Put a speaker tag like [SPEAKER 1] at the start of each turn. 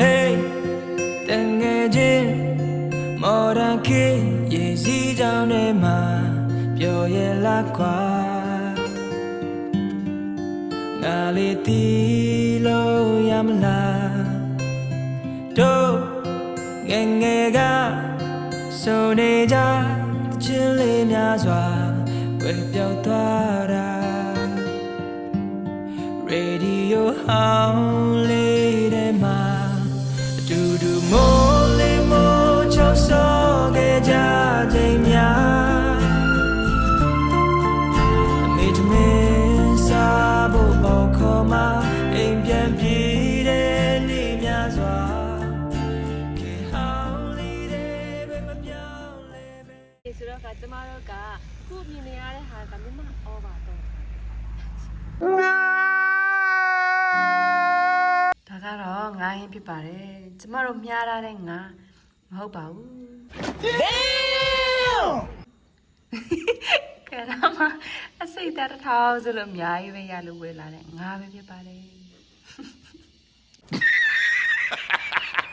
[SPEAKER 1] Hey တငယ်ချင်းမော်ဒန်ခေတ်ရေစီးကြောင်းထဲမှာပျော်ရဲ့လားကွာငါလေးတီးလို့ရမလားတို့ငယ်ငယ်ကစုံနေကြချင်းလေးများစွာဝေပြောက်သွားတာရေဒီယိုဟောင်းလေးထဲမှာအတူတူမိုးလေးမိုးချောက် ဆောခဲ့ကြချိန်များအမေတမင်းစားဖို့ပေါ့ခေါ်မှာအိမ်ပြန်ပြေးတဲ့နေ့များစွာခေဟောင်းလေးတွေပဲမပြောင်းလဲပဲ
[SPEAKER 2] ဒီဆိုတော့ကကျမတို့ကခုမြင်နေရတဲ့ဟာကမြမဩဘာတော့ဒါက တော့ငါးဟင်းဖြစ်ပါတယ်ကျမတို့မြားထားတဲ့ငါမဟုတ်ပါဘူးကဲတော့မအစိတ်တတစ်ထောင်ဆိုလို့အများကြီးပဲရလို့ဝယ်လာတဲ့ငါပဲဖြစ်ပါတယ်